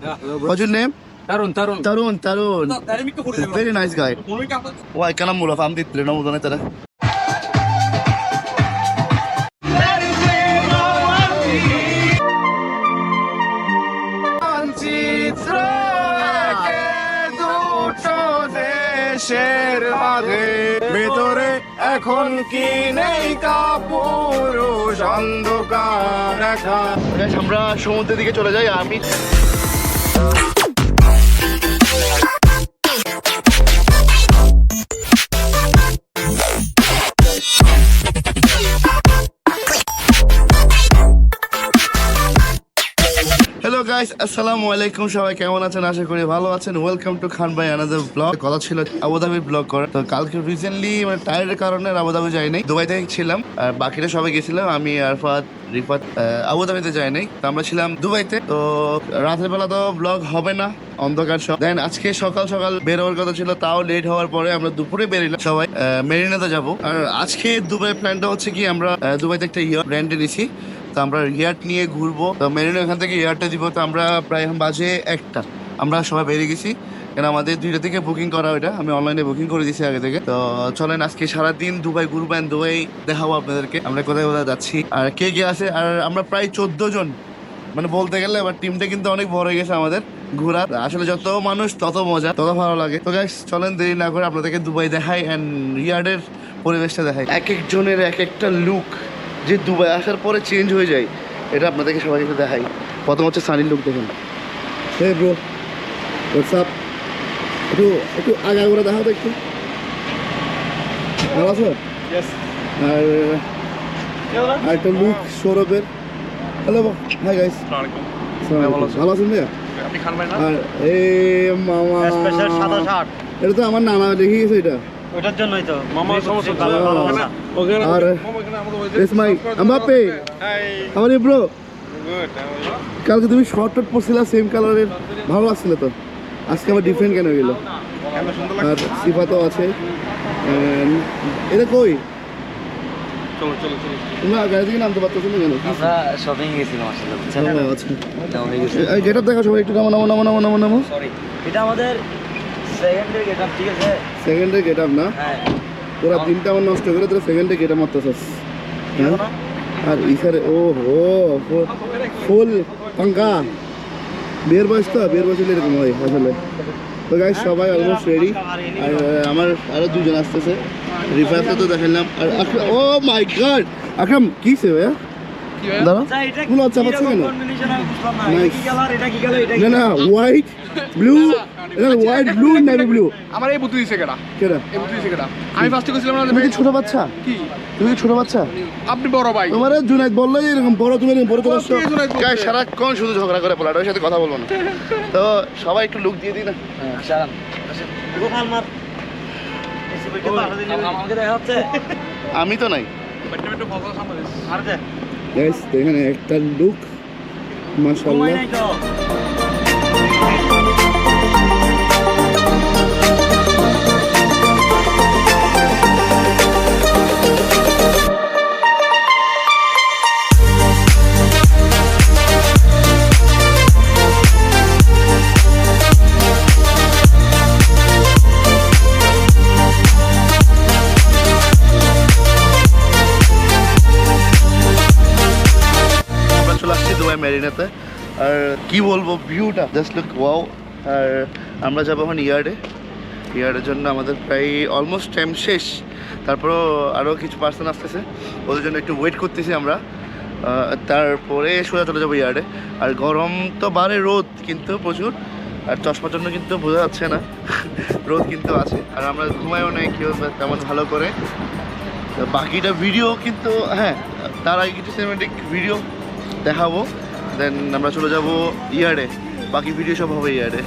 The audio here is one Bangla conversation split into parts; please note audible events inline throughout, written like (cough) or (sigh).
What's your name? Tarun, Tarun. Tarun, Tarun. Very nice guy. Why Tarun. Why kana mula fam dit treno mudane tara. দেশের মাঝে ভেতরে এখন কি নেই কাপুরুষ অন্ধকার আমরা সমুদ্রের দিকে চলে যাই আমি গাইস আসসালামু আলাইকুম সবাই, কেমন আছেন? আশা করি ভালো আছেন। ওয়েলকাম টু খান ভাই আনাদার ব্লগ কথা ছিল আবুধাবি ব্লগ করার। তো কালকে রিসেন্টলি মানে টায়ারের কারণে আবুধাবি যাই নাই। দুবাইতে ছিলাম, আর বাকিরা সবাই গেছিলাম আমি, আরফাত, রিফাত আবুধাবিতে যাই নাই। তো আমরা ছিলাম দুবাইতে তো রাতের বেলা তো ব্লগ হবে না, অন্ধকার সব। দেন আজকে সকাল সকাল বের হওয়ার কথা ছিল, তাও লেট হওয়ার পরে আমরা দুপুরে বেরিলাম সবাই মেরিনাতে যাব। আর আজকে দুবাই প্ল্যানটা হচ্ছে কি, আমরা দুবাইতে একটা ইয়ার ব্র্যান্ডে নিছি তো আমরা ইয়ার্ট নিয়ে ঘুরবো। তো মেরিনো এখান থেকে ইয়ারটা দিব, তো আমরা প্রায় এখন বাজে একটা। আমরা সবাই বেরিয়ে গেছি। কেন আমাদের দুইটা থেকে বুকিং করা ওইটা। আমি অনলাইনে বুকিং করে দিয়েছি আগে থেকে। তো চলেন আজকে সারাদিন দুবাই ঘুরবেন দুবাই দেখাবো আপনাদেরকে। আমরা কোথায় কোথায় যাচ্ছি আর কে কে আছে। আর আমরা প্রায় চোদ্দ জন। মানে বলতে গেলে এবার টিমটা কিন্তু অনেক বড় হয়ে গেছে আমাদের ঘোরার। আসলে যত মানুষ, তত মজা, তত ভালো লাগে। তো গাইস চলেন দেরি না করে আপনাদেরকে দুবাই দেখাই অ্যান্ড ইয়ার্ডের পরিবেশটা দেখাই। এক একজনের এক একটা লুক যে দুবাই আসার পরে চেঞ্জ হয়ে যায় এটা আপনাদেরকে সবাই একটু দেখাই। প্রথম হচ্ছে সানির লুক দেখুন। হে ব্রো হোয়াটসঅ্যাপ একটু একটু আগে করে দেখাও তো একটু। ভালো আছো? আর আর একটা লুক সৌরভের। হ্যালো হাই গাইস ভালো আছেন ভাইয়া? আপনি খান আর এ মামা। সাদা এটা তো আমার নানা দেখে গেছে এটা। ওইটার জন্যই তো। মামা সমস্যা। ভালোবাসা। আর It's my Mbappe. আমার ব্রো। কালকে তুমি শর্ট টট পরছিলা সেম কালারের ভালো লাগছিল তো। আজকে আবার ডিফারেন্ট কেন গেল আর সিফা তো আছে এটা কই? গেট আপ দেখা সবাই একটু নামো নামো নামো নামো নামো। এটা আমাদের সেকেন্ডের গেটআপ ঠিক আছে? সেকেন্ডে গেট আপ না? হ্যাঁ। তোরা দিনটা আমার নষ্ট করে তোরা সেকেন্ডে গেট আপ মারতেছস। হ্যাঁ? আর ইসারে ও হো ফুল পাঙ্কা। বিয়ের বয়স তো বিয়ের বয়স হলে এরকম হয় আসলে। তো গাইস সবাই অলমোস্ট রেডি আর আমার আরও দুজন আসতেছে। রিফাতকে তো দেখালাম আর ও মাই গড আকরাম কি সে ভাইয়া? দাঁড়া। আচ্ছা, এটা কোনো? পাচ্ছে কেন? না। না white blue white blue navy blue আমার এই বুদ্ধি দিছে কেডা? কেডা? এই বুদ্ধি দিছে কেডা? আমি ফার্স্টে কইছিলাম না তুমি কি ছোট বাচ্চা? কি? তুমি কি ছোট বাচ্চা? আপনি বড় ভাই। তোমার জুনাইদ বলল যে এরকম বড় তুমি এরকম বড় সারাক্ষণ শুধু ঝগড়া করে পোলাটা ওর সাথে কথা বলব না। (laughs) তো সবাই একটু লুক দিয়ে দিই না। হচ্ছে। আমি তো নাই। বেটা বেটা ফসল সামনে দিস। R they. গাইস এখানে একটা লুক ঘুমাই কি বলব ভিউটা জাস্ট লুক ওয়াও আর আমরা যাব এখন ইয়ার্ডে ইয়ার্ডের জন্য আমাদের প্রায় অলমোস্ট টাইম শেষ। তারপরও আরও কিছু পার্সন আসতেছে। ওদের জন্য একটু ওয়েট করতেছি আমরা। তারপরে সোজা চলে যাব ইয়ার্ডে আর গরম তো বারে রোদ কিন্তু প্রচুর। আর চশমার জন্য কিন্তু বোঝা যাচ্ছে না। (laughs) রোদ কিন্তু আছে। আর আমরা ঘুমাইও নেই কেউ তেমন ভালো করে। বাকিটা ভিডিও কিন্তু হ্যাঁ তার আগে কিছু সিনেমেটিক ভিডিও দেখাবো। দেন আমরা চলে যাব ইয়ারে বাকি ভিডিও সব হবে ইয়ারে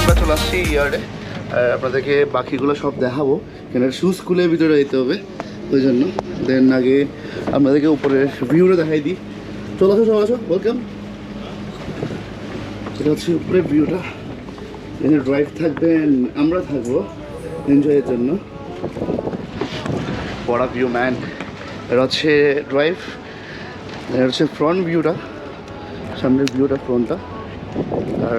আমরা চলে আসছি ইয়ার্ডে আর আপনাদেরকে বাকিগুলো সব দেখাবো। কেন শু স্কুলের ভিতরে যেতে হবে। ওই জন্য। দেন আগে আপনাদেরকে উপরে ভিউটা দেখাই দিই। চলে আসো চলে আসো ওয়েলকাম এটা হচ্ছে উপরে ভিউটা এখানে ড্রাইভ থাকবেন আমরা থাকব এনজয়ের জন্য। বড় ভিউ ম্যান এটা হচ্ছে ড্রাইভ এটা হচ্ছে ফ্রন্ট ভিউটা সামনের ভিউটা ফ্রন্টটা আর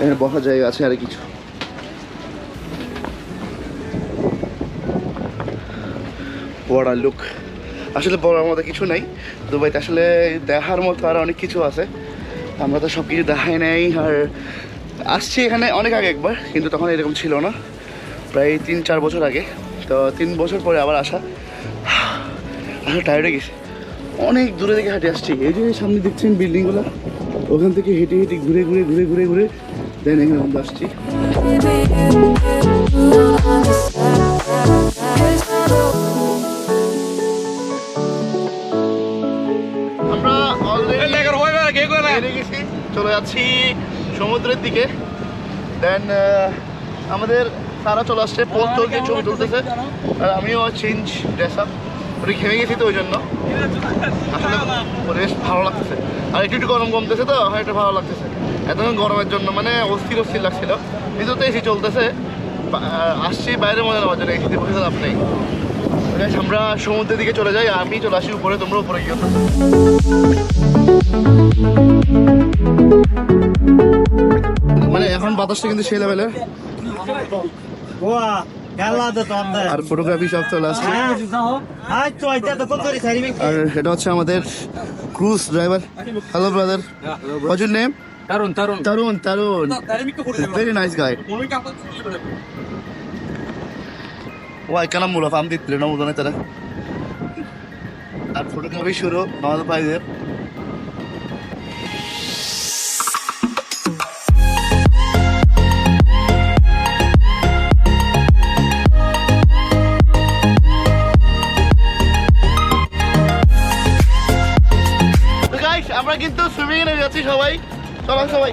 এখানে বসার জায়গা আছে আর কিছু। বড় লুক আসলে বড়ার মতো কিছু নাই। দুবাইতে আসলে দেখার মতো আর অনেক কিছু আছে। আমরা তো সব কিছু দেখাই নাই আর আসছি এখানে অনেক আগে একবার, কিন্তু তখন এরকম ছিল না। প্রায় তিন, চার বছর আগে। তো তিন বছর পরে আবার আসা। আসলে টায়ার্ড গেছে। অনেক দূরে থেকে হাঁটে আসছি। এই যে সামনে দেখছেন বিল্ডিংগুলো, ওখান থেকে হেঁটে হেঁটে ঘুরে ঘুরে ঘুরে ঘুরে ঘুরে দেন এখানে আমরা আসছি। যাচ্ছি সমুদ্রের দিকে। দেন আমাদের তারা চলে আসছে পোস্ট তুলতে ছবি তুলতেছে। আর আমিও চেঞ্জ ড্রেস আপ ওটা ঘেমে গেছি তো ওই জন্য আসলে বেশ ভালো লাগতেছে। আর একটু একটু গরম কমতেছে তো হয় একটু ভালো লাগতেছে। এতক্ষণ গরমের জন্য মানে অস্থির অস্থির লাগছিল। কিন্তু তো এসি চলতেছে আসছি বাইরে মজা নেওয়ার জন্য এসিতে বসে লাভ নেই। আমরা সমুদ্রের দিকে চলে যাই আমি চলে আসি উপরে তোমরা উপরে গিয়ে মানে এখন বাতাসটা কিন্তু সেই লেভেলের আর ফটোগ্রাফি সব চলে আসছে। আর এটা হচ্ছে আমাদের cruise driver hello brother what name Tarun Tarun Tarun Tarun very nice guy why কেন মূল ফার্ম দিতে না, উদনে তারা। আর ফটোগ্রাফি শুরু আমাদের গাইস আমরা কিন্তু সুইমিং এ যাচ্ছি সবাই। চলো সবাই।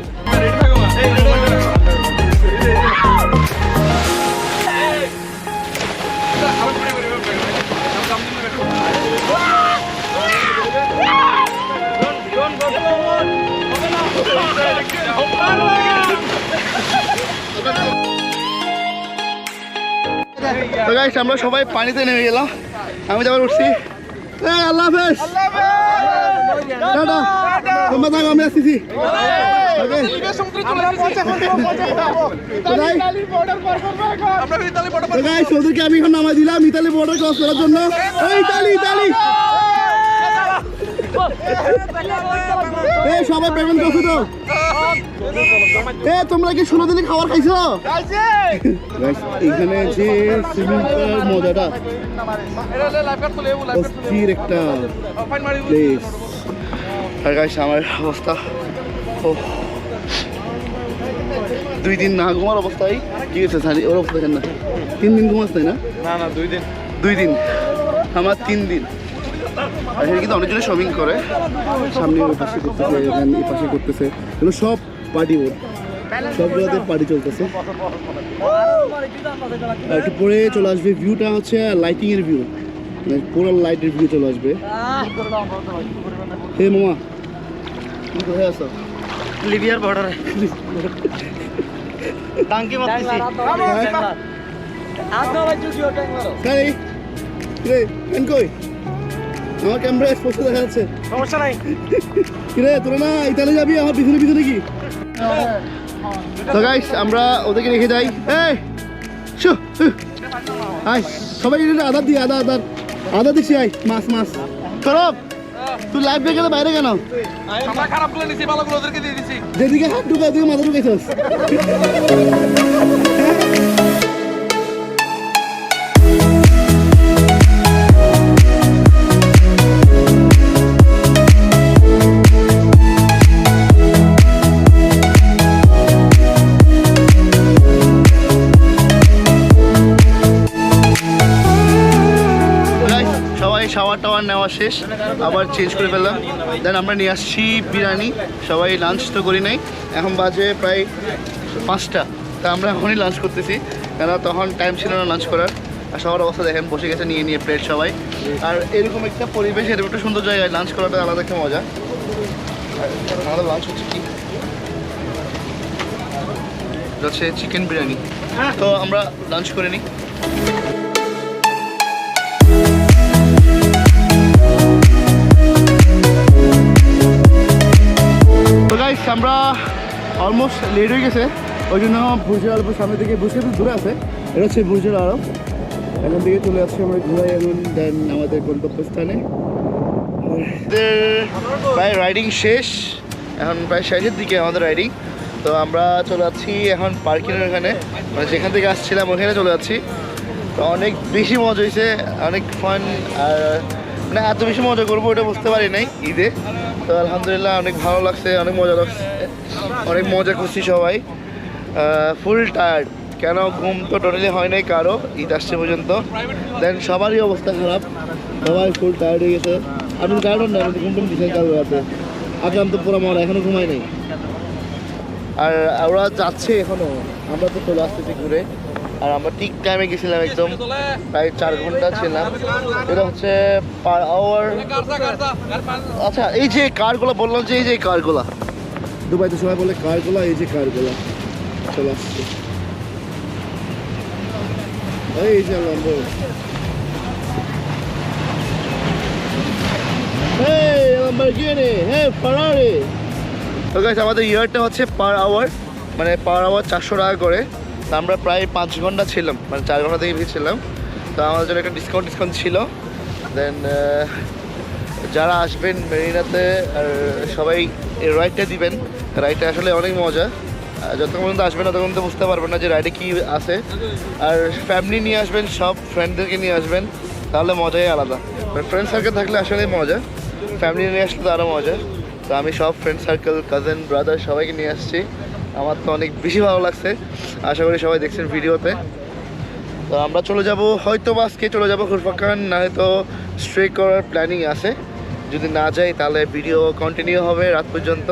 আমরা সবাই পানিতে নেমে গেলাম। আমি যাবার উঠছি। এই, আল্লাহ হাফেজ। টাটা তোমরা থাকো আমি আসতেছি ওদেরকে এখন নামাই দিলাম ইতালি বর্ডার ক্রস করার জন্য। Italy Italy. এই সবাই পেমেন্ট করছ তো? এ তোমরা কি ষোলো দিনে খাবার খাইছো? এখানে যে মজাটা অস্থির একটা প্লেস আর গাইস আমার অবস্থা ও দুই দিন না ঘুমার অবস্থায় কি হয়েছে সানি? ওর অবস্থা দেখেন না। তিন দিন ঘুমাস তাই না? না না দুই দিন। দুই দিন। আমার তিন দিন। আর এখানে কিন্তু অনেকজনে শপিং করে। সামনে ওই পাশে করতেছে দেন এই পাশে করতেছে। এগুলো সব পার্টি বোর্ড সবগুলোতে পার্টি চলতেছে। আর একটু পরে চলে আসবে ভিউটা হচ্ছে লাইটিং এর ভিউ মানে পুরো লাইটের ভিউ চলে আসবে। হে মামা তুমি কোথায় আছো? লিবিয়ার বর্ডারে টাঙ্কি মারতেছি। কারে কিরে কেন কই? আমার ক্যামেরা স্পষ্ট দেখা যাচ্ছে। সমস্যা নাই। কিরে তোরা না ইতালি যাবি? আমার পিছনে পিছনে কি? তো গাইস আমরা ওদেরকে রেখে যাই। এই শু আয় সবাই আদার দি আদা আদার। আদা দিচ্ছি আয় মাছ মাছ। করব তুই লাইভ দেখে বাইরে কেন? খারাপ করে নিছি ভালো করে ওদেরকে দিয়ে দিছি। যেদিকে হাত ঢুকাই তুই মাথা ঢুকাইছস। আবার চেঞ্জ করে ফেললাম। দেন আমরা নিয়ে আসছি বিরিয়ানি। সবাই লাঞ্চ তো করি নাই। এখন বাজে প্রায় পাঁচটা। তা আমরা এখনই লাঞ্চ করতেছি। কেন তখন টাইম ছিল না লাঞ্চ করার। আর সবার অবস্থা দেখেন, বসে গেছে নিয়ে নিয়ে প্লেট সবাই। আর এরকম একটা পরিবেশ, এরকম একটা সুন্দর জায়গায় লাঞ্চ করাটা আলাদা একটা মজা। আমাদের লাঞ্চ হচ্ছে কি? হচ্ছে চিকেন বিরিয়ানি। তো আমরা লাঞ্চ করে নিই। আমরা অলমোস্ট লেট হয়ে গেছে। ওই জন্য বুর্জের আরবের সামনে থেকে বুর্জ একটু দূরে আছে। এটা হচ্ছে বুর্জের আরব এখান থেকে চলে আসছি আমরা ঘুরাই এবং দেন আমাদের গন্তব্যস্থানে। প্রায় রাইডিং শেষ। এখন প্রায় শেষের দিকে আমাদের রাইডিং তো আমরা চলে যাচ্ছি এখন পার্কিংয়ের ওখানে। মানে যেখান থেকে আসছিলাম ওখানে চলে যাচ্ছি। তো অনেক বেশি মজা হয়েছে, অনেক ফান আর মানে এত বেশি মজা করব ওটা বুঝতে পারি নাই ঈদে। তো আলহামদুলিল্লাহ অনেক ভালো লাগছে, অনেক মজা লাগছে, অনেক মজা করছি সবাই। ফুল টায়ার্ড কেন ঘুম তো টোটালি হয় নাই কারও, ঈদ আসছে পর্যন্ত। দেন সবারই অবস্থা খারাপ, সবাই ফুল টায়ার্ড হয়ে গেছে। আপনি টায়ার্ড হন না আপনি ঘুম টুম দিচ্ছেন কারও রাতে। আগলাম তো পুরো মরা, এখনও ঘুমাই নাই। আর ওরা যাচ্ছে এখনও, আমরা তো চলে আসতেছি ঘুরে। আর আমরা ঠিক টাইমে গেছিলাম একদম প্রায় চার ঘণ্টা ছিলাম। এটা হচ্ছে পার আওয়ার আচ্ছা এই যে কারগুলো বললাম যে এই যে কারগুলা। দুবাইতে সবাই বলে কারগুলা এই যে কারগুলা। চলে আসছে। এই যে লম্বো গাইস আমাদের ইয়ারটা হচ্ছে পার আওয়ার মানে পার আওয়ার চারশো টাকা করে। আমরা প্রায় পাঁচ ঘণ্টা ছিলাম মানে চার ঘণ্টা থেকে ছিলাম। তো আমাদের জন্য একটা ডিসকাউন্ট ডিসকাউন্ট ছিল। দেন যারা আসবেন মেরিনাতে, আর সবাই রাইডটা দিবেন। রাইডটা আসলে অনেক মজা। যতক্ষণ পর্যন্ত আসবেন না তখন তো বুঝতে পারবেন না যে রাইডে কী আছে। আর ফ্যামিলি নিয়ে আসবেন, সব ফ্রেন্ডদেরকে নিয়ে আসবেন, তাহলে মজাই আলাদা। মানে ফ্রেন্ড সার্কেল থাকলে আসলে মজা। ফ্যামিলি নিয়ে আসলে তো আরও মজা। তো আমি সব ফ্রেন্ড সার্কেল কাজিন ব্রাদার সবাইকে নিয়ে আসছি। আমার তো অনেক বেশি ভালো লাগছে। আশা করি সবাই দেখছেন ভিডিওতে। তো আমরা চলে যাব হয়তো বা আজকে চলে যাব ঘুরপাকান না হয়তো স্ট্রে করার প্ল্যানিং আছে। যদি না যাই তাহলে ভিডিও কন্টিনিউ হবে রাত পর্যন্ত।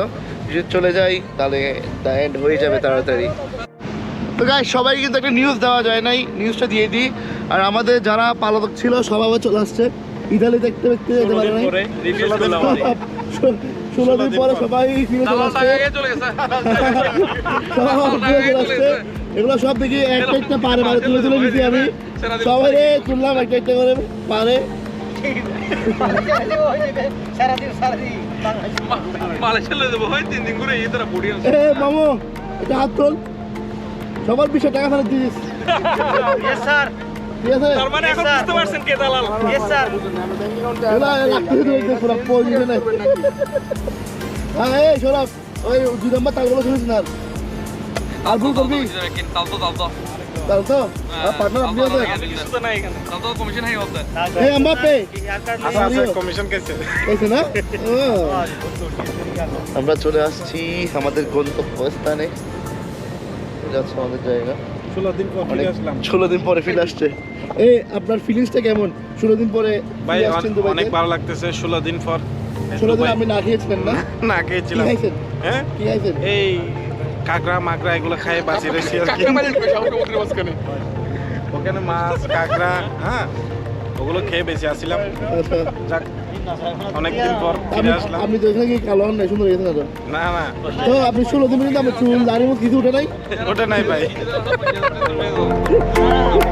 যদি চলে যাই তাহলে দ্য এন্ড হয়ে যাবে তাড়াতাড়ি। তো গাই সবাই কিন্তু একটা নিউজ দেওয়া যায় নাই। নিউজটা দিয়ে দিই। আর আমাদের যারা পালাতক ছিল সব আবার চলে আসছে। ইতালি দেখতে দেখতে যেতে পারে নাই। ষোলো দিন পরে সবাই ফিরে চলে আসছে। (laughs) এগুলো সব দেখি একটা একটা পারে পারে তুলে তুলে দিচ্ছি আমি। সবাই রে তুললাম একটা একটা করে পারে। হয় সবার বিষয় টাকা ফেরত দিস। ইয়েস স্যার ঠিক আছে তার মানে এখন বুঝতে পারছেন কে দালাল। ইয়েস স্যার এগুলো রাখতে দিতে একদম পুরো পজিশন নাই? হ্যাঁ এই সরব ওই দুই নম্বর তালগুলো শুনিস না? আর ভুল করবি? তাল তো তাল তো তাহলে তো পার্টনার আপনি আছে কিছু তো এখানে। তাল তো কমিশন হাই হচ্ছে এই আম্বাপে আচ্ছা আচ্ছা, কমিশন কেসে তাইছে না? আমরা চলে আসছি আমাদের গন্তব্যস্থানে। যাচ্ছে আমাদের জায়গা। ষোলো দিন পর ষোলো দিন পরে ফিরে আসছে। এই আপনার ফিলিংসটা কেমন? ষোলো দিন পরে ভাই অনেক ভালো লাগতেছে ষোলো দিন পর। ষোলো দিন আপনি না খেয়েছিলেন না? (laughs) না খেয়েছিলাম। হ্যাঁ? কি খাইছেন? এই কাঁকড়া মাকড়া এগুলো খাই বাঁচি রয়েছি। আর কি মানে ওখানে মাছ কাঁকড়া হ্যাঁ ওগুলো খেয়ে বেঁচে আসছিলাম আচ্ছা। যাক অনেকদিন পর আপনি ফিরে আসলাম। আপনি তো এখানে কি কালো হন নাই সুন্দর গেছেন তো না না। তো আপনি ষোলো দিন কিন্তু আমার চুল দাড়ি মুখ কিছু উঠে নাই? উঠে নাই ভাই। (laughs)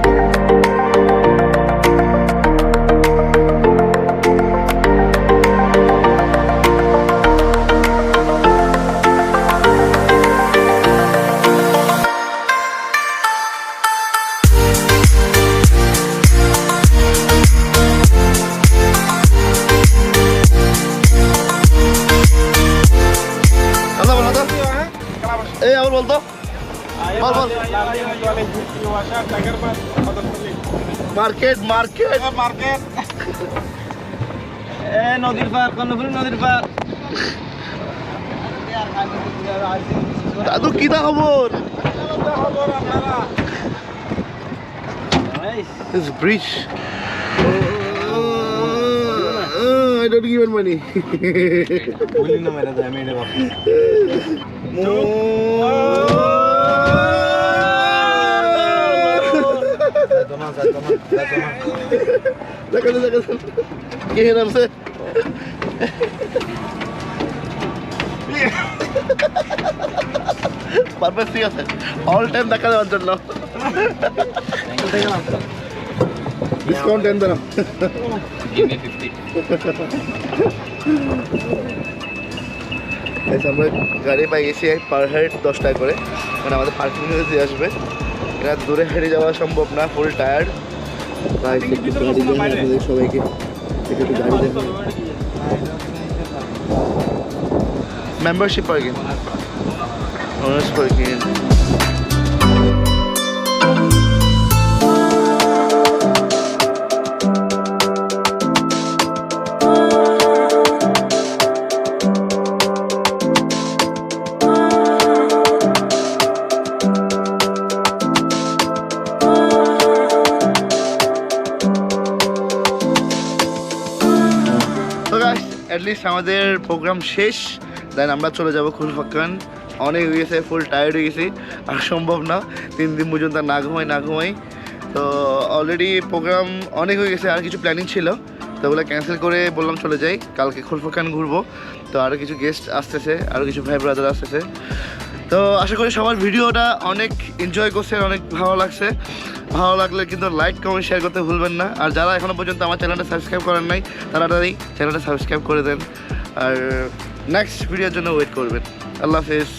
Market market. মার্কেট। এ নদীর পার কর্ণফুলী নদীর পার দাদু কি দা খবর? This bridge. Uh, I don't give money. বলি না মেরে এটা ভাবছি। (laughs) তোমার দেখেন কে নামছে পারফেক্ট ঠিক আছে অল টাইম দেখা দেওয়ার জন্য ডিসকাউন্ট এন দাঁড়াও আমরা গাড়ি পাই গেছি পার হেড দশ টাকা করে মানে আমাদের পার্কিং দিয়ে আসবে এটা দূরে হেরে যাওয়া সম্ভব না ফুল টায়ার্ড তাই একটু গাড়ি দেখাই আপনাদের সবাইকে। একটু গাড়ি দেখাই membership parking honours parking at least আমাদের প্রোগ্রাম শেষ দেন আমরা চলে যাব খুলফাক্কান। অনেক হয়ে গেছে ফুল টায়ার্ড হয়ে গেছি, আর সম্ভব না, তিন দিন পর্যন্ত না ঘুমাই না ঘুমাই। তো অলরেডি প্রোগ্রাম অনেক হয়ে গেছে, আর কিছু প্ল্যানিং ছিল, তো ওগুলো ক্যান্সেল করে বললাম চলে যাই, কালকে খুলফাক্কান ঘুরবো। তো আরও কিছু গেস্ট আসতেছে আরও কিছু ভাই ব্রাদার আসতেছে। তো আশা করি সবার ভিডিওটা অনেক এনজয় করছে, অনেক ভালো লাগছে। ভালো লাগলে কিন্তু লাইক কমেন্ট শেয়ার করতে ভুলবেন না। আর যারা এখনও পর্যন্ত আমার চ্যানেলটা সাবস্ক্রাইব করেন নাই তারা তাড়াতাড়ি চ্যানেলটা সাবস্ক্রাইব করে দেন। আর নেক্সট ভিডিওর জন্য ওয়েট করবেন। আল্লাহ হাফেজ।